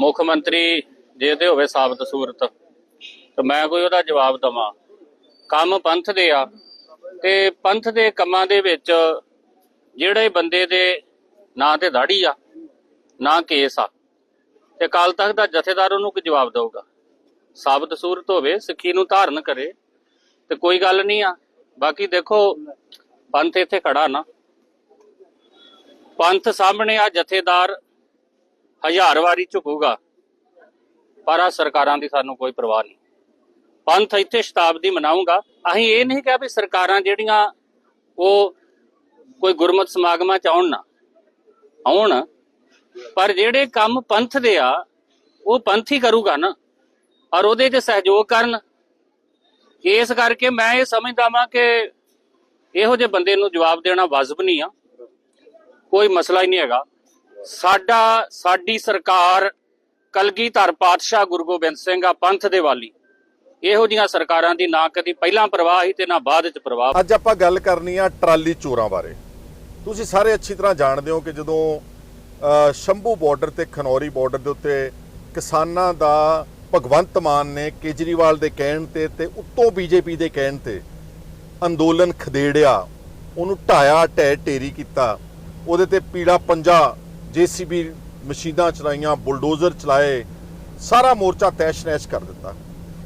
ਮੁੱਖ ਮੰਤਰੀ ਜੇ ਤੇ ਹੋਵੇ ਸਾਬਤ ਸੂਰਤ। ਤੇ ਮੈਂ ਕੋਈ ਉਹਦਾ ਜਵਾਬ ਦਵਾਂ। ਕੰਮ ਪੰਥ ਦੇ ਆ। ਤੇ ਪੰਥ ਦੇ ਕੰਮਾਂ ਦੇ ਵਿੱਚ ਜਿਹੜੇ ਬੰਦੇ ਦੇ ਨਾਂ ਤੇ ਦਾੜੀ ਆ, ਨਾ ਕੇਸ ਆ, ਤੇ ਕੱਲ ਤੱਕ ਦਾ ਜਥੇਦਾਰ ਉਹਨੂੰ ਕੀ ਜਵਾਬ ਦਊਗਾ। ਸਾਬਤ ਸੂਰਤ ਹੋਵੇ, ਸਿੱਖੀ ਨੂੰ ਧਾਰਨ ਕਰੇ, ਤੇ ਕੋਈ ਗੱਲ ਨਹੀਂ ਆ। ਬਾਕੀ ਦੇਖੋ, ਪੰਥ ਇੱਥੇ ਖੜਾ ਨਾ। ਪੰਥ ਸਾਹਮਣੇ ਆ ਜਥੇਦਾਰ ਹਜ਼ਾਰ ਵਾਰੀ ਝੁਕੂਗਾ, ਪਰ ਆ ਸਰਕਾਰਾਂ ਦੀ ਸਾਨੂੰ ਕੋਈ ਪਰਵਾਹ ਨਹੀਂ। ਪੰਥ ਇੱਥੇ ਸ਼ਤਾਬਦੀ ਮਨਾਊਗਾ। ਅਸੀਂ ਇਹ ਨਹੀਂ ਕਿਹਾ ਵੀ ਸਰਕਾਰਾਂ ਜਿਹੜੀਆਂ ਉਹ ਕੋਈ ਗੁਰਮਤ ਸਮਾਗਮਾਂ ਚ ਆਉਣ ਨਾ, ਆਉਣ, ਪਰ ਜਿਹੜੇ ਕੰਮ ਪੰਥ ਦੇ ਆ, ਉਹ ਪੰਥ ਹੀ ਕਰੂਗਾ ਨਾ, ਔਰ ਉਹਦੇ 'ਚ ਸਹਿਯੋਗ ਕਰਨ। ਇਸ ਕਰਕੇ ਮੈਂ ਇਹ ਸਮਝਦਾ ਵਾਂ ਕਿ ਇਹੋ ਜਿਹੇ ਬੰਦੇ ਨੂੰ ਜਵਾਬ ਦੇਣਾ ਵਾਜਬ ਨਹੀਂ ਆ। ਕੋਈ ਮਸਲਾ ਹੀ ਨਹੀਂ ਹੈਗਾ। ਸਾਡਾ, ਸਾਡੀ ਸਰਕਾਰ ਕਲਗੀਧਰ ਪਾਤਸ਼ਾਹ ਗੁਰੂ ਗੋਬਿੰਦ ਸਿੰਘ ਆ ਪੰਥ ਦੇ ਵਾਲੀ। ਇਹੋ ਜੀਆਂ ਸਰਕਾਰਾਂ ਦੀ ਨਾ ਕਦੀ ਪਹਿਲਾਂ ਪ੍ਰਵਾਹ ਸੀ ਤੇ ਨਾ ਬਾਅਦ ਵਿੱਚ ਪ੍ਰਵਾਹ। ਅੱਜ ਆਪਾਂ ਗੱਲ ਕਰਨੀ ਆ ਟਰਾਲੀ ਚੋਰਾਂ ਬਾਰੇ। ਤੁਸੀਂ ਸਾਰੇ ਅੱਛੀ ਤਰ੍ਹਾਂ ਜਾਣਦੇ ਹੋ ਕਿ ਜਦੋਂ ਸ਼ੰਭੂ ਬਾਰਡਰ ਤੇ, ਖਨੌਰੀ ਬਾਰਡਰ ਦੇ ਉੱਤੇ ਕਿਸਾਨਾਂ ਦਾ ਭਗਵੰਤ ਮਾਨ ਨੇ ਕੇਜਰੀਵਾਲ ਦੇ ਕਹਿਣ ਤੇ ਤੇ ਉੱਤੋਂ ਬੀਜੇਪੀ ਦੇ ਕਹਿਣ ਤੇ ਅੰਦੋਲਨ ਖਦੇੜਿਆ, ਉਹਨੂੰ ਢਾਇਆ, ਢਹਿ, ਢੇਰੀ ਕੀਤਾ। ਉਹਦੇ ਤੇ ਪੀੜਾ ਪੰਜਾ ਜੀਸੀਬੀ ਮਸ਼ੀਨਾਂ ਚਲਾਈਆਂ, ਬੁਲਡੋਜ਼ਰ ਚਲਾਏ, ਸਾਰਾ ਮੋਰਚਾ ਤੈਸ਼-ਨੈਸ਼ ਕਰ ਦਿੱਤਾ।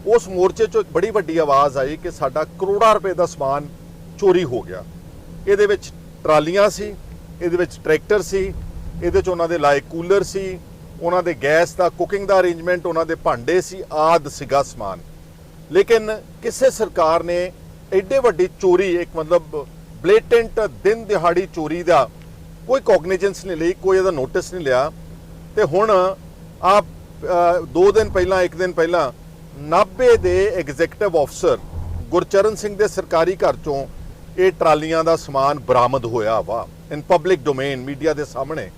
ਉਸ ਮੋਰਚੇ 'ਚੋਂ ਬੜੀ ਵੱਡੀ ਆਵਾਜ਼ ਆਈ ਕਿ ਸਾਡਾ ਕਰੋੜਾਂ ਰੁਪਏ ਦਾ ਸਮਾਨ ਚੋਰੀ ਹੋ ਗਿਆ। ਇਹਦੇ ਵਿੱਚ ਟਰਾਲੀਆਂ ਸੀ, ਇਹਦੇ ਵਿੱਚ ਟਰੈਕਟਰ ਸੀ, ਇਹਦੇ 'ਚ ਉਹਨਾਂ ਦੇ ਲਾਏ ਕੂਲਰ ਸੀ, ਉਹਨਾਂ ਦੇ ਗੈਸ ਦਾ ਕੁਕਿੰਗ ਦਾ ਅਰੇਂਜਮੈਂਟ, ਉਹਨਾਂ ਦੇ ਭਾਂਡੇ ਸੀ, ਆਦ ਸੀਗਾ ਸਮਾਨ। ਲੇਕਿਨ ਕਿਸੇ ਸਰਕਾਰ ਨੇ ਐਡੇ ਵੱਡੀ ਚੋਰੀ, ਇੱਕ ਮਤਲਬ ਬਲੇਟੈਂਟ ਦਿਨ ਦਿਹਾੜੀ ਚੋਰੀ ਦਾ ਕੋਈ ਕੋਗਨੀਜੈਂਸ ਨਹੀਂ ਲਈ, ਕੋਈ ਇਹਦਾ ਨੋਟਿਸ ਨਹੀਂ ਲਿਆ। ਤੇ ਹੁਣ ਆਪ ਦੋ ਦਿਨ ਪਹਿਲਾਂ, ਇੱਕ ਦਿਨ ਪਹਿਲਾਂ ਨਾਭੇ ਦੇ ਐਗਜ਼ੀਕਟਿਵ ਅਫਸਰ ਗੁਰਚਰਨ ਸਿੰਘ ਦੇ ਸਰਕਾਰੀ ਘਰ ਚੋਂ ਇਹ ਟਰਾਲੀਆਂ ਦਾ ਸਮਾਨ ਬਰਾਮਦ ਹੋਇਆ ਵਾ ਇਨ ਪਬਲਿਕ ਡੋਮੇਨ ਮੀਡੀਆ ਦੇ ਸਾਹਮਣੇ।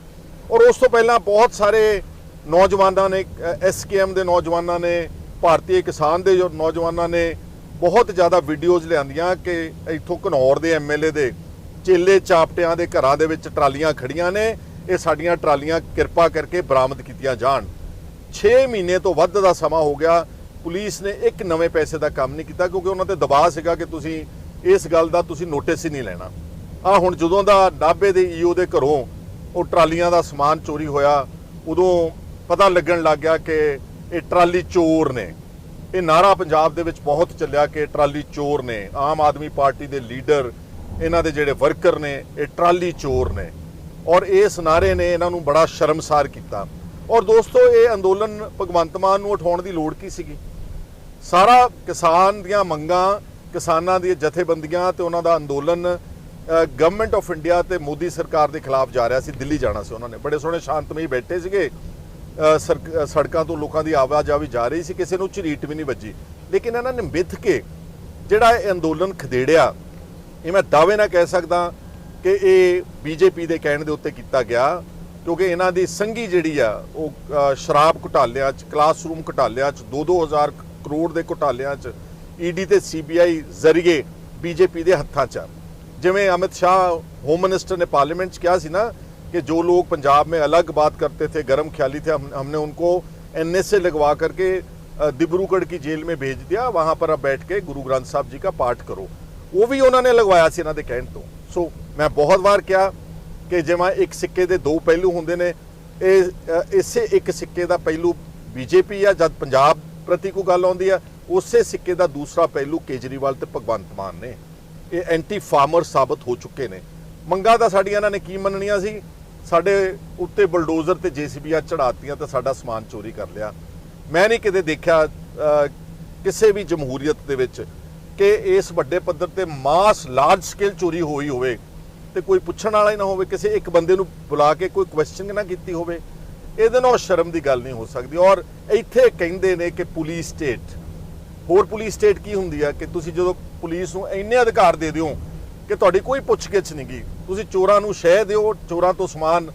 ਔਰ ਉਸ ਤੋਂ ਪਹਿਲਾਂ ਬਹੁਤ ਸਾਰੇ ਨੌਜਵਾਨਾਂ ਨੇ ਐਸਕੇਐਮ ਦੇ ਨੌਜਵਾਨਾਂ ਨੇ, ਭਾਰਤੀ ਕਿਸਾਨ ਦੇ ਜੋ ਨੌਜਵਾਨਾਂ ਨੇ ਬਹੁਤ ਜ਼ਿਆਦਾ ਵੀਡੀਓਜ਼ ਲਿਆਂਦੀਆਂ ਕਿ ਇੱਥੋਂ ਘਨੌਰ ਦੇ ਐਮਐਲਏ ਦੇ ਚੇਲੇ ਚਾਪਟਿਆਂ ਦੇ ਘਰਾਂ ਦੇ ਵਿੱਚ ਟਰਾਲੀਆਂ ਖੜੀਆਂ ਨੇ। ਇਹ ਸਾਡੀਆਂ ਟਰਾਲੀਆਂ ਕਿਰਪਾ ਕਰਕੇ ਬਰਾਮਦ ਕੀਤੀਆਂ ਜਾਣ। 6 ਮਹੀਨੇ ਤੋਂ ਵੱਧ ਦਾ ਸਮਾਂ ਹੋ ਗਿਆ। ਪੁਲਿਸ ਨੇ ਇੱਕ ਨਵੇਂ ਪੈਸੇ ਦਾ ਕੰਮ ਨਹੀਂ ਕੀਤਾ ਕਿਉਂਕਿ ਉਹਨਾਂ ਤੇ ਦਬਾਅ ਸੀਗਾ ਕਿ ਤੁਸੀਂ ਇਸ ਗੱਲ ਦਾ ਤੁਸੀਂ ਨੋਟਿਸ ਹੀ ਨਹੀਂ ਲੈਣਾ। ਆ ਹੁਣ ਜਦੋਂ ਦਾ ਨਾਭੇ ਦੇ ਈਓ ਦੇ ਘਰੋਂ ਉਹ ਟਰਾਲੀਆਂ ਦਾ ਸਮਾਨ ਚੋਰੀ ਹੋਇਆ, ਉਦੋਂ ਪਤਾ ਲੱਗਣ ਲੱਗ ਗਿਆ ਕਿ ਇਹ ਟਰਾਲੀ ਚੋਰ ਨੇ। ਇਹ ਨਾਰਾ ਪੰਜਾਬ ਦੇ ਵਿੱਚ ਬਹੁਤ ਚੱਲਿਆ ਕਿ ਟਰਾਲੀ ਚੋਰ ਨੇ। ਆਮ ਆਦਮੀ ਪਾਰਟੀ ਦੇ ਲੀਡਰ ਇਹਨਾਂ ਦੇ ਜਿਹੜੇ ਵਰਕਰ ਨੇ, ਇਹ ਟਰਾਲੀ ਚੋਰ ਨੇ। ਔਰ ਇਸ ਨਾਰੇ ਨੇ ਇਹਨਾਂ ਨੂੰ ਬੜਾ ਸ਼ਰਮਸਾਰ ਕੀਤਾ। ਔਰ ਦੋਸਤੋ, ਇਹ ਅੰਦੋਲਨ ਭਗਵੰਤ ਮਾਨ ਨੂੰ ਉਠਾਉਣ ਦੀ ਲੋੜ ਕੀ ਸੀਗੀ? ਸਾਰਾ ਕਿਸਾਨ ਦੀਆਂ ਮੰਗਾਂ, ਕਿਸਾਨਾਂ ਦੀਆਂ ਜਥੇਬੰਦੀਆਂ ਤੇ ਉਹਨਾਂ ਦਾ ਅੰਦੋਲਨ ਗਵਰਨਮੈਂਟ ਆਫ ਇੰਡੀਆ ਤੇ ਮੋਦੀ ਸਰਕਾਰ ਦੇ ਖਿਲਾਫ ਜਾ ਰਿਹਾ ਸੀ, ਦਿੱਲੀ ਜਾਣਾ ਸੀ ਉਹਨਾਂ ਨੇ। ਬੜੇ ਸੋਹਣੇ ਸ਼ਾਂਤਮਈ ਬੈਠੇ ਸੀਗੇ। ਸਰਕ- ਸੜਕਾਂ ਤੋਂ ਲੋਕਾਂ ਦੀ ਆਵਾਜਾਵੀ ਜਾ ਰਹੀ ਸੀ, ਕਿਸੇ ਨੂੰ ਝਰੀਟ ਵੀ ਨਹੀਂ ਵੱਜੀ। ਲੇਕਿਨ ਇਹਨਾਂ ਨੇ ਮਿੱਥ ਕੇ ਜਿਹੜਾ ਇਹ ਅੰਦੋਲਨ ਖਦੇੜਿਆ ਇਹ ਮੈਂ ਦਾਅਵੇ ਨਾਲ ਕਹਿ ਸਕਦਾ ਕਿ ਇਹ ਬੀਜੇਪੀ ਦੇ ਕਹਿਣ ਦੇ ਉੱਤੇ ਕੀਤਾ ਗਿਆ, ਕਿਉਂਕਿ ਇਹਨਾਂ ਦੀ ਸੰਗੀ ਜਿਹੜੀ ਆ, ਉਹ ਸ਼ਰਾਬ ਘੁਟਾਲਿਆਂ 'ਚ ਕਲਾਸਰੂਮ ਘੁਟਾਲਿਆਂ 'ਚ 2-2000 ਕਰੋੜ ਦੇ ਘੁਟਾਲਿਆਂ 'ਚ ਈਡੀ ਤੇ ਸੀਬੀਆਈ ਜ਼ਰੀਏ ਬੀਜੇਪੀ ਦੇ ਹੱਥਾਂ 'ਚ ਜਿਵੇਂ ਅਮਿਤ ਸ਼ਾਹ ਹੋਮ ਮਿਨਿਸਟਰ ਨੇ ਪਾਰਲੀਮੈਂਟ 'ਚ ਕਿਹਾ ਸੀ ਨਾ ਕਿ ਜੋ ਲੋਕ ਪੰਜਾਬ में ਅਲੱਗ ਬਾਤ करते ਥੇ, ਗਰਮ ਖਿਆਲੀ थे ਹਮਨੇ हमने उनको एन से लगवा करके डिब्रूगढ़ की जेल में भेज ਪਰ वहाँ पर अब बैठ के गुरु ग्रंथ साहब जी का ਉਹ ਵੀ ਉਹਨਾਂ ਨੇ ਲਗਵਾਇਆ ਸੀ ਇਹਨਾਂ ਦੇ ਕਹਿਣ ਤੋਂ। ਸੋ ਮੈਂ ਬਹੁਤ ਵਾਰ ਕਿਹਾ ਕਿ ਜਿਵੇਂ ਇੱਕ ਸਿੱਕੇ ਦੇ ਦੋ ਪਹਿਲੂ ਹੁੰਦੇ ਨੇ, ਇਹ ਇਸੇ ਇੱਕ ਸਿੱਕੇ ਦਾ ਪਹਿਲੂ ਬੀਜੇਪੀ ਆ, ਜਦ ਪੰਜਾਬ ਪ੍ਰਤੀ ਕੋਈ ਗੱਲ ਆਉਂਦੀ ਆ, ਉਸੇ ਸਿੱਕੇ ਦਾ ਦੂਸਰਾ ਪਹਿਲੂ ਕੇਜਰੀਵਾਲ ਤੇ ਭਗਵੰਤ ਮਾਨ ਨੇ। ਇਹ ਐਂਟੀ ਫਾਰਮਰ ਸਾਬਤ ਹੋ ਚੁੱਕੇ ਨੇ। ਮੰਗਾ ਤਾਂ ਸਾਡੀਆਂ ਇਹਨਾਂ ਨੇ ਕੀ ਮੰਨਣੀਆਂ ਸੀ? ਸਾਡੇ ਉੱਤੇ ਬਲਡੋਜ਼ਰ ਤੇ ਜੀਸੀਬੀਆਂ ਚੜਾਤੀਆਂ ਤੇ ਸਾਡਾ ਸਮਾਨ ਚੋਰੀ ਕਰ ਲਿਆ। ਮੈਂ ਨਹੀਂ ਕਿਤੇ ਦੇਖਿਆ ਕਿਸੇ ਵੀ ਜਮਹੂਰੀਅਤ ਦੇ ਵਿੱਚ ਕਿ ਇਸ ਵੱਡੇ ਪੱਧਰ ਤੇ ਮਾਸ ਲਾਰਜ ਸਕੇਲ ਚੋਰੀ ਹੋਈ ਹੋਵੇ ਤੇ ਕੋਈ ਪੁੱਛਣ ਵਾਲਾ ਹੀ ਨਾ ਹੋਵੇ, ਕਿਸੇ ਇੱਕ ਬੰਦੇ ਨੂੰ ਬੁਲਾ ਕੇ ਕੋਈ ਕੁਐਸਚਨ ਨਾ ਕੀਤੀ ਹੋਵੇ, ਇਹਦੇ ਨਾਲ ਸ਼ਰਮ ਦੀ ਗੱਲ ਨਹੀਂ ਹੋ ਸਕਦੀ। ਔਰ ਇੱਥੇ ਕਹਿੰਦੇ ਨੇ ਕਿ ਪੁਲਿਸ ਸਟੇਟ ਹੋਰ ਪੁਲਿਸ ਸਟੇਟ ਕੀ ਹੁੰਦੀ ਆ ਕਿ ਤੁਸੀਂ ਜਦੋਂ ਪੁਲਿਸ ਨੂੰ ਇੰਨੇ ਅਧਿਕਾਰ ਦੇ ਦਿਓ ਕਿ ਤੁਹਾਡੀ ਕੋਈ ਪੁੱਛਗਿੱਛ ਨਹੀਂ ਗੀ। ਤੁਸੀਂ ਚੋਰਾਂ ਨੂੰ ਸ਼ਹਿ ਦਿਓ, ਚੋਰਾਂ ਤੋਂ ਸਮਾਨ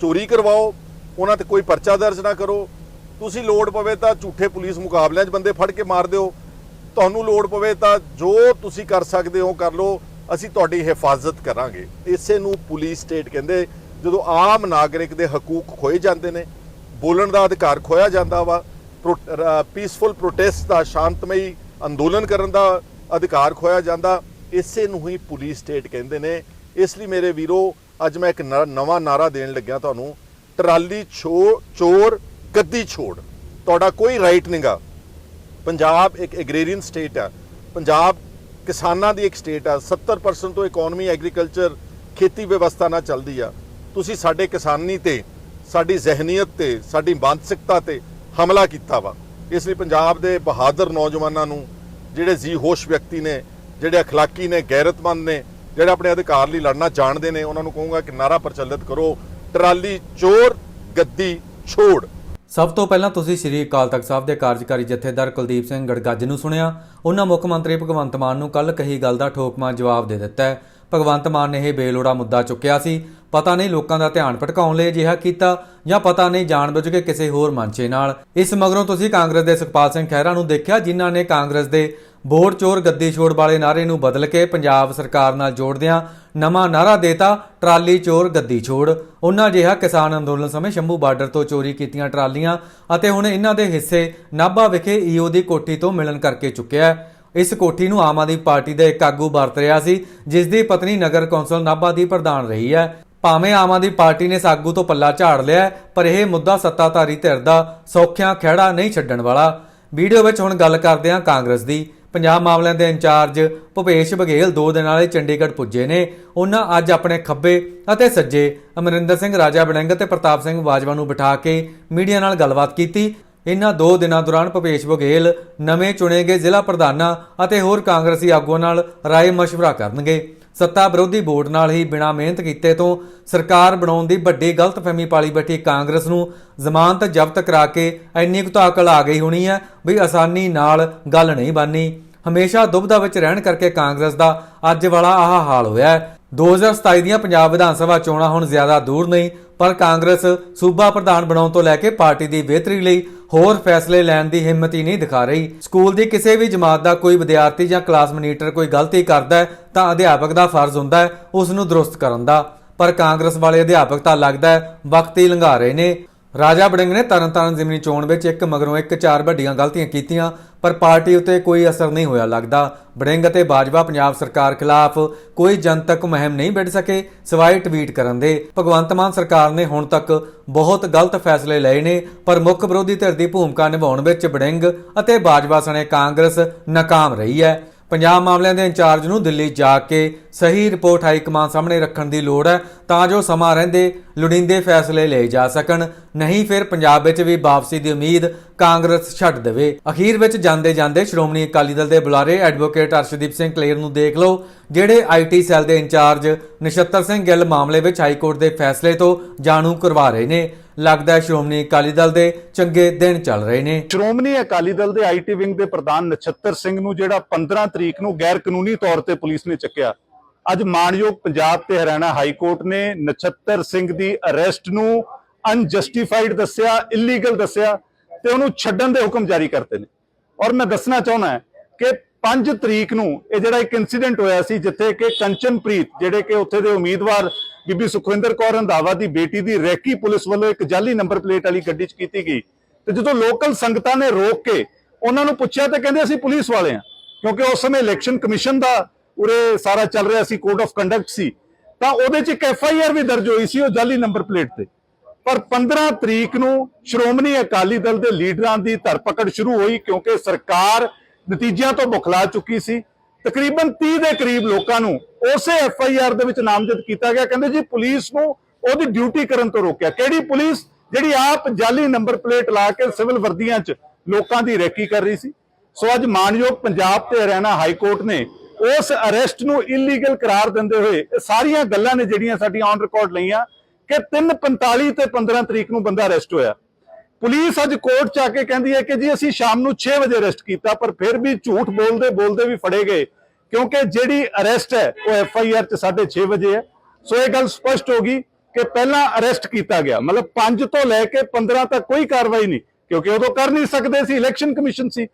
ਚੋਰੀ ਕਰਵਾਓ, ਉਹਨਾਂ ਤੇ ਕੋਈ ਪਰਚਾ ਦਰਜ ਨਾ ਕਰੋ। ਤੁਸੀਂ ਲੋੜ ਪਵੇ ਤਾਂ ਝੂਠੇ ਪੁਲਿਸ ਮੁਕਾਬਲਿਆਂ 'ਚ ਬੰਦੇ ਫੜ ਕੇ ਮਾਰ ਦਿਓ। ਤੁਹਾਨੂੰ ਲੋੜ ਪਵੇ ਤਾਂ ਜੋ ਤੁਸੀਂ ਕਰ ਸਕਦੇ ਹੋ ਕਰ ਲਓ, ਅਸੀਂ ਤੁਹਾਡੀ ਹਿਫਾਜ਼ਤ ਕਰਾਂਗੇ। ਇਸੇ ਨੂੰ ਪੁਲਿਸ ਸਟੇਟ ਕਹਿੰਦੇ, ਜਦੋਂ ਆਮ ਨਾਗਰਿਕ ਦੇ ਹਕੂਕ ਖੋਏ ਜਾਂਦੇ ਨੇ, ਬੋਲਣ ਦਾ ਅਧਿਕਾਰ ਖੋਇਆ ਜਾਂਦਾ ਵਾ ਪੀਸਫੁਲ ਪ੍ਰੋਟੈਸਟ ਦਾ ਸ਼ਾਂਤਮਈ ਅੰਦੋਲਨ ਕਰਨ ਦਾ ਅਧਿਕਾਰ ਖੋਇਆ ਜਾਂਦਾ, ਇਸੇ ਨੂੰ ਹੀ ਪੁਲਿਸ ਸਟੇਟ ਕਹਿੰਦੇ ਨੇ। ਇਸ ਲਈ ਮੇਰੇ ਵੀਰੋ, ਅੱਜ ਮੈਂ ਇੱਕ ਨ- ਨਵਾਂ ਨਾਰਾ ਦੇਣ ਲੱਗਿਆ ਤੁਹਾਨੂੰ। ਟਰਾਲੀ ਛੋ, ਚੋਰ, ਗੱਦੀ ਛੋੜ। ਤੁਹਾਡਾ ਕੋਈ ਰਾਈਟ ਨਹੀਂਗਾ ਪੰਜਾਬ ਇੱਕ ਐਗਰੀਰੀਅਨ ਸਟੇਟ ਆ। ਪੰਜਾਬ ਕਿਸਾਨਾਂ ਦੀ ਇੱਕ ਸਟੇਟ ਆ। 70% ਤੋਂ ਇਕਨੋਮੀ ਐਗਰੀਕਲਚਰ ਖੇਤੀ ਵਿਵਸਥਾ ਨਾਲ ਚੱਲਦੀ ਆ। ਤੁਸੀਂ ਸਾਡੇ ਕਿਸਾਨੀ ਤੇ, ਸਾਡੀ ਜ਼ਹਿਨੀਅਤ ਤੇ, ਸਾਡੀ ਮਾਨਸਿਕਤਾ ਤੇ ਹਮਲਾ ਕੀਤਾ ਵਾ। ਇਸ ਲਈ ਪੰਜਾਬ ਦੇ ਬਹਾਦਰ ਨੌਜਵਾਨਾਂ ਨੂੰ, ਜਿਹੜੇ ਜੀ ਹੋਸ਼ ਵਿਅਕਤੀ ਨੇ, ਜਿਹੜੇ ਅਖਲਾਕੀ ਨੇ, ਗੈਰਤਮੰਦ ਨੇ, ਜਿਹੜੇ ਆਪਣੇ ਅਧਿਕਾਰ ਲਈ ਲੜਨਾ ਜਾਣਦੇ ਨੇ, ਉਹਨਾਂ ਨੂੰ ਕਹੂੰਗਾ ਕਿ ਨਾਰਾ ਪ੍ਰਚਲਿਤ ਕਰੋ। ਟਰਾਲੀ, ਚੋਰ, ਗੱਦੀ, ਛੋੜ। ਸਭ ਤੋਂ ਪਹਿਲਾਂ ਤੁਸੀਂ ਸ੍ਰੀ ਅਕਾਲ ਤਖਤ ਸਾਹਿਬ ਦੇ ਕਾਰਜਕਾਰੀ ਜਥੇਦਾਰ ਕੁਲਦੀਪ ਸਿੰਘ ਗੜਗੱਜ ਨੂੰ ਸੁਣਿਆ। ਉਹਨਾਂ ਮੁੱਖ ਮੰਤਰੀ ਭਗਵੰਤ ਮਾਨ ਨੂੰ ਕੱਲ ਕਹੀ ਗੱਲ ਦਾ ਠੋਕਮਾ ਜਵਾਬ ਦੇ ਦਿੱਤਾ ਹੈ। ਭਗਵੰਤ ਮਾਨ ਨੇ ਇਹ ਬੇਲੋੜਾ ਮੁੱਦਾ ਚੁੱਕਿਆ ਸੀ। ਪਤਾ ਨਹੀਂ ਲੋਕਾਂ ਦਾ ਧਿਆਨ ਭਟਕਾਉਣ ਲਈ ਅਜਿਹਾ ਕੀਤਾ ਜਾਂ ਪਤਾ ਨਹੀਂ ਜਾਣਬੁੱਝ ਕੇ ਕਿਸੇ ਹੋਰ ਮੰਚੇ ਨਾਲ। ਇਸ ਮਗਰੋਂ ਤੁਸੀਂ ਕਾਂਗਰਸ ਦੇ ਸੁਖਪਾਲ ਸਿੰਘ ਖਹਿਰਾ ਨੂੰ ਦੇਖਿਆ ਜਿਨ੍ਹਾਂ ਨੇ ਕਾਂਗਰਸ ਦੇ ਵੋਟ ਚੋਰ ਗੱਦੀ ਛੋੜ ਵਾਲੇ ਨਾਰੇ ਨੂੰ ਬਦਲ ਕੇ ਪੰਜਾਬ ਸਰਕਾਰ ਨਾਲ ਜੋੜਦਿਆਂ ਨਵਾਂ ਨਾਰਾ ਦੇਤਾ, ਟਰਾਲੀ ਚੋਰ ਗੱਦੀ ਛੋੜ। ਉਹਨਾਂ ਜਿਹਾ ਕਿਸਾਨ ਅੰਦੋਲਨ ਸਮੇਂ ਸ਼ੰਭੂ ਬਾਰਡਰ ਤੋਂ ਚੋਰੀ ਕੀਤੀਆਂ ਟਰਾਲੀਆਂ ਅਤੇ ਹੁਣ ਇਹਨਾਂ ਦੇ ਹਿੱਸੇ ਨਾਭਾ ਵਿਖੇ ਈਓ ਦੀ ਕੋਠੀ ਤੋਂ ਮਿਲਣ ਕਰਕੇ ਚੁੱਕਿਆ ਇਸ ਕੋਠੀ ਨੂੰ ਆਮ ਆਦਮੀ ਪਾਰਟੀ ਦਾ ਇੱਕ ਆਗੂ ਵਰਤ ਰਿਹਾ ਸੀ ਜਿਸ ਦੀ ਪਤਨੀ ਨਗਰ ਕੌਂਸਲ ਨਾਭਾ ਦੀ ਪ੍ਰਧਾਨ ਰਹੀ ਹੈ। ਭਾਵੇਂ ਆਮ ਆਦਮੀ ਪਾਰਟੀ ਨੇ ਸਾਗੂ ਤੋਂ ਪੱਲਾ ਝਾੜ ਲਿਆ ਪਰ ਇਹ ਮੁੱਦਾ ਸੱਤਾਧਾਰੀ ਧਿਰ ਦਾ ਸੌਖਿਆਂ ਖਹਿੜਾ ਨਹੀਂ ਛੱਡਣ ਵਾਲਾ। ਵੀਡੀਓ ਵਿੱਚ ਹੁਣ ਗੱਲ ਕਰਦੇ ਹਾਂ ਕਾਂਗਰਸ ਦੀ। ਪੰਜਾਬ ਮਾਮਲਿਆਂ ਦੇ ਇੰਚਾਰਜ ਭੁਪੇਸ਼ ਬਘੇਲ ਦੋ ਦਿਨਾਂ ਲਈ ਚੰਡੀਗੜ੍ਹ ਪੁੱਜੇ ਨੇ। ਉਹਨਾਂ ਅੱਜ ਆਪਣੇ ਖੱਬੇ ਅਤੇ ਸੱਜੇ ਅਮਰਿੰਦਰ ਸਿੰਘ, ਰਾਜਾ ਬੜਿੰਗ ਤੇ ਪ੍ਰਤਾਪ ਸਿੰਘ ਬਾਜਵਾ ਨੂੰ ਬਿਠਾ ਕੇ ਮੀਡੀਆ ਨਾਲ ਗੱਲਬਾਤ ਕੀਤੀ। ਇਹਨਾਂ ਦੋ ਦਿਨਾਂ ਦੌਰਾਨ ਭੁਪੇਸ਼ ਬਘੇਲ ਨਵੇਂ ਚੁਣੇ ਗਏ ਜ਼ਿਲ੍ਹਾ ਪ੍ਰਧਾਨਾਂ ਅਤੇ ਹੋਰ ਕਾਂਗਰਸੀ ਆਗੂਆਂ ਨਾਲ ਰਾਏ ਮਸ਼ਵਰਾ ਕਰਨਗੇ। ਸੱਤਾ ਵਿਰੋਧੀ ਬੋਰਡ ਨਾਲ ਹੀ ਬਿਨਾਂ ਮਿਹਨਤ ਕੀਤੇ ਤੋਂ ਸਰਕਾਰ ਬਣਾਉਣ ਦੀ ਵੱਡੀ ਗਲਤਫਹਿਮੀ ਪਾਲੀ ਬੈਠੀ ਕਾਂਗਰਸ ਨੂੰ। ਜ਼ਮਾਨਤ ਜ਼ਬਤ ਕਰਾ ਕੇ ਇੰਨੀ ਕੁ ਤਾਕਲ ਆ ਗਈ ਹੋਣੀ ਹੈ ਵੀ ਆਸਾਨੀ ਨਾਲ ਗੱਲ ਨਹੀਂ ਬਣਨੀ। ਹਮੇਸ਼ਾ ਦੁਬਦਾ ਵਿੱਚ ਰਹਿਣ ਕਰਕੇ ਕਾਂਗਰਸ ਦਾ ਅੱਜ ਵਾਲਾ ਆਹ ਹਾਲ ਹੋਇਆ ਹੈ। 2027 ਦੀਆਂ ਪੰਜਾਬ ਵਿਧਾਨ ਸਭਾ ਚੋਣਾਂ ਹੁਣ ਜ਼ਿਆਦਾ ਦੂਰ ਨਹੀਂ ਪਰ ਕਾਂਗਰਸ ਸੂਬਾ ਪ੍ਰਧਾਨ ਬਣਾਉਣ ਤੋਂ ਲੈ ਕੇ ਪਾਰਟੀ ਦੀ ਬਿਹਤਰੀ ਲਈ ਹੋਰ ਫੈਸਲੇ ਲੈਣ ਦੀ ਹਿੰਮਤ ਹੀ ਨਹੀਂ ਦਿਖਾ ਰਹੀ। ਸਕੂਲ ਦੀ ਕਿਸੇ ਵੀ ਜਮਾਤ ਦਾ ਕੋਈ ਵਿਦਿਆਰਥੀ ਜਾਂ ਕਲਾਸ ਮਨੀਟਰ ਕੋਈ ਗਲਤੀ ਕਰਦਾ ਹੈ ਤਾਂ ਅਧਿਆਪਕ ਦਾ ਫਰਜ਼ ਹੁੰਦਾ ਹੈ ਉਸ ਨੂੰ ਦਰੁਸਤ ਕਰਨ ਦਾ। ਪਰ ਕਾਂਗਰਸ ਵਾਲੇ ਅਧਿਆਪਕ ਤਾਂ ਲੱਗਦਾ ਵਕਤ ਹੀ ਲੰਘਾ ਰਹੇ ਨੇ। ਰਾਜਾ ਬੜਿੰਗ ਨੇ ਤਰਨਤਾਰਨ ਜ਼ਿਮਨੀ ਚੋਣ ਵਿੱਚ ਇੱਕ ਮਗਰੋਂ ਇੱਕ ਚਾਰ ਵੱਡੀਆਂ ਗਲਤੀਆਂ ਕੀਤੀਆਂ, ਪਰ ਪਾਰਟੀ ਉਤੇ ਕੋਈ ਅਸਰ ਨਹੀਂ ਹੋਇਆ ਲੱਗਦਾ। ਬੜਿੰਗ ਅਤੇ ਬਾਜਵਾ ਪੰਜਾਬ ਸਰਕਾਰ ਖਿਲਾਫ ਕੋਈ ਜਨਤਕ ਮੁਹਿੰਮ ਨਹੀਂ ਵਿੱਢ ਸਕੇ, ਸਿਵਾਏ ਟਵੀਟ ਕਰਨ ਦੇ। ਭਗਵੰਤ ਮਾਨ ਸਰਕਾਰ ਨੇ ਹੁਣ ਤੱਕ ਬਹੁਤ ਗਲਤ ਫੈਸਲੇ ਲਏ ਨੇ, ਪਰ ਮੁੱਖ ਵਿਰੋਧੀ ਧਿਰ ਦੀ ਭੂਮਿਕਾ ਨਿਭਾਉਣ ਵਿੱਚ ਬੜਿੰਗ ਅਤੇ ਬਾਜਵਾ ਸਣੇ ਕਾਂਗਰਸ ਨਾਕਾਮ ਰਹੀ ਹੈ। ਪੰਜਾਬ ਮਾਮਲਿਆਂ ਦੇ ਇੰਚਾਰਜ ਨੂੰ ਦਿੱਲੀ ਜਾ ਕੇ ਸਹੀ ਰਿਪੋਰਟ ਹਾਈ ਕਮਾਨ ਸਾਹਮਣੇ ਰੱਖਣ ਦੀ ਲੋੜ ਹੈ ਤਾਂ ਜੋ ਸਮਾਂ ਰਹਿੰਦੇ, ਲੋੜੀਂਦੇ ਫੈਸਲੇ ਲਏ ਜਾ ਸਕਣ। ਨਹੀਂ ਫਿਰ ਪੰਜਾਬ ਵਿੱਚ ਵੀ ਵਾਪਸੀ ਦੀ ਉਮੀਦ ਕਾਂਗਰਸ ਛੱਡ ਦੇਵੇ। ਅਖੀਰ ਵਿੱਚ ਜਾਂਦੇ ਜਾਂਦੇ ਸ਼੍ਰੋਮਣੀ ਅਕਾਲੀ ਦਲ ਦੇ ਬੁਲਾਰੇ ਐਡਵੋਕੇਟ ਅਰਸ਼ਦੀਪ ਸਿੰਘ ਕਲੇਰ ਨੂੰ ਦੇਖ ਲਓ, ਜਿਹੜੇ ਆਈਟੀ ਸੈੱਲ ਦੇ ਇੰਚਾਰਜ ਨਛੱਤਰ ਸਿੰਘ ਗਿੱਲ ਮਾਮਲੇ ਵਿੱਚ ਹਾਈ ਕੋਰਟ ਦੇ ਫੈਸਲੇ ਤੋਂ ਜਾਣੂ ਕਰਵਾ ਰਹੇ ਨੇ। ਲੱਗਦਾ ਹੈ ਸ਼੍ਰੋਮਣੀ ਅਕਾਲੀ ਦਲ ਦੇ ਚੰਗੇ ਦਿਨ ਚੱਲ ਰਹੇ ਨੇ। ਸ਼੍ਰੋਮਣੀ ਅਕਾਲੀ ਦਲ ਦੇ ਆਈਟੀ ਵਿੰਗ ਦੇ ਪ੍ਰਧਾਨ ਨਛੱਤਰ ਸਿੰਘ ਨੂੰ ਜਿਹੜਾ 15 ਤਰੀਕ ਨੂੰ ਗੈਰ ਕਾਨੂੰਨੀ ਤੌਰ ਤੇ ਪੁਲਿਸ ਨੇ ਚੱਕਿਆ। ਅੱਜ ਮਾਨਯੋਗ ਪੰਜਾਬ ਤੇ ਹਰਿਆਣਾ ਹਾਈ ਕੋਰਟ ਨੇ ਨਛੱਤਰ ਸਿੰਘ ਦੀ ਅਰੈਸਟ ਨੂੰ ਅਨਜਸਟੀਫਾਈਡ ਦੱਸਿਆ, ਇਲੀਗਲ ਦੱਸਿਆ ਤੇ ਉਹਨੂੰ ਛੱਡਣ ਦੇ ਹੁਕਮ ਜਾਰੀ ਕਰਤੇ ਨੇ। ਔਰ ਮੈਂ ਦੱਸਣਾ ਚਾਹੁੰਦਾ ਕਿ 5 ਤਰੀਕ ਨੂੰ ਇਹ ਜਿਹੜਾ ਇੱਕ ਇਨਸੀਡੈਂਟ ਹੋਇਆ ਸੀ, ਜਿੱਥੇ ਕਿ ਕੰਚਨਪ੍ਰੀਤ, ਜਿਹੜੇ ਕਿ ਉੱਥੇ ਦੇ ਉਮੀਦਵਾਰ ਬੀਬੀ ਸੁਖਵਿੰਦਰ ਕੌਰ ਰੰਧਾਵਾ ਦੀ ਬੇਟੀ ਦੀ ਰੈਕੀ ਪੁਲਿਸ ਵੱਲੋਂ ਇੱਕ ਜਾਲੀ ਨੰਬਰ ਪਲੇਟ ਵਾਲੀ ਗੱਡੀ 'ਚ ਕੀਤੀ ਗਈ। ਤੇ ਜਦੋਂ ਲੋਕਲ ਸੰਗਤਾਂ ਨੇ ਰੋਕ ਕੇ ਉਹਨਾਂ ਨੂੰ ਪੁੱਛਿਆ ਤੇ ਕਹਿੰਦੇ ਅਸੀਂ ਪੁਲਿਸ ਵਾਲੇ ਹਾਂ, ਕਿਉਂਕਿ ਉਸ ਸਮੇਂ ਇਲੈਕਸ਼ਨ ਕਮਿਸ਼ਨ ਦਾ ਉਰੇ ਸਾਰਾ ਚੱਲ ਰਿਹਾ ਸੀ, ਕੋਡ ਆਫ ਕੰਡਕਟ ਸੀ। ਤਾਂ ਉਹਦੇ 'ਚ ਇੱਕ ਐਫ ਆਈ ਆਰ ਵੀ ਦਰਜ ਹੋਈ ਸੀ ਉਹ ਜਾਲੀ ਨੰਬਰ ਪਲੇਟ ਤੇ। ਪਰ 15 ਤਰੀਕ ਨੂੰ ਸ਼੍ਰੋਮਣੀ ਅਕਾਲੀ ਦਲ ਦੇ ਲੀਡਰਾਂ ਦੀ ਧਰਪਕੜ ਸ਼ੁਰੂ ਹੋਈ, ਕਿਉਂਕਿ ਸਰਕਾਰ ਨਤੀਜਿਆਂ ਤੋਂ ਬੁਖਲਾ ਚੁੱਕੀ ਸੀ। ਤਕਰੀਬਨ 30 ਦੇ ਕਰੀਬ ਲੋਕਾਂ ਨੂੰ ਉਸੇ ਐਫ ਆਈ ਆਰ ਦੇ ਵਿੱਚ ਨਾਮਜ਼ਦ ਕੀਤਾ ਗਿਆ। ਕਹਿੰਦੇ ਜੀ ਪੁਲਿਸ ਨੂੰ ਉਹਦੀ ਡਿਊਟੀ ਕਰਨ ਤੋਂ ਰੋਕਿਆ। ਕਿਹੜੀ ਪੁਲਿਸ? ਜਿਹੜੀ ਆਪ ਜਾਲੀ ਨੰਬਰ ਪਲੇਟ ਲਾ ਕੇ ਸਿਵਲ ਵਰਦੀਆਂ 'ਚ ਲੋਕਾਂ ਦੀ ਰੈਕੀ ਕਰ ਰਹੀ ਸੀ। ਸੋ ਅੱਜ ਮਾਨਯੋਗ ਪੰਜਾਬ ਤੇ ਹਰਿਆਣਾ ਹਾਈ ਕੋਰਟ ਨੇ ਉਸ ਅਰੈਸਟ ਨੂੰ ਇਲੀਗਲ ਕਰਾਰ ਦਿੰਦੇ ਹੋਏ ਇਹ ਸਾਰੀਆਂ ਗੱਲਾਂ ਨੇ ਜਿਹੜੀਆਂ ਸਾਡੀਆਂ ਔਨ ਰਿਕਾਰਡ ਲਈਆਂ ਕਿ 3:45 ਤੇ 15 ਤਰੀਕ ਨੂੰ ਬੰਦਾ ਅਰੈਸਟ ਹੋਇਆ। ਪੁਲਿਸ ਅੱਜ ਕੋਰਟ ਚ ਆ ਕੇ ਕਹਿੰਦੀ ਹੈ ਕਿ ਜੀ ਅਸੀਂ ਸ਼ਾਮ ਨੂੰ 6 ਵਜੇ ਅਰੈਸਟ ਕੀਤਾ, ਪਰ ਫਿਰ ਵੀ ਝੂਠ ਬੋਲਦੇ ਬੋਲਦੇ ਵੀ ਫੜੇ ਗਏ। ਕਿਉਂਕਿ ਜਿਹੜੀ ਅਰੈਸਟ ਹੈ, ਉਹ ਐਫ ਆਈ ਆਰ ਚ 6:30 ਵਜੇ ਹੈ। ਸੋ ਇਹ ਗੱਲ ਸਪਸ਼ਟ ਹੋ ਗਈ ਕਿ ਪਹਿਲਾਂ ਅਰੈਸਟ ਕੀਤਾ ਗਿਆ। ਮਤਲਬ 5 ਤੋਂ ਲੈ ਕੇ 15 ਤੱਕ ਕੋਈ ਕਾਰਵਾਈ ਨਹੀਂ, ਕਿਉਂਕਿ ਉਦੋਂ ਕਰ ਨਹੀਂ ਸਕਦੇ ਸੀ, ਇਲੈਕਸ਼ਨ ਕਮਿਸ਼ਨ ਸੀ।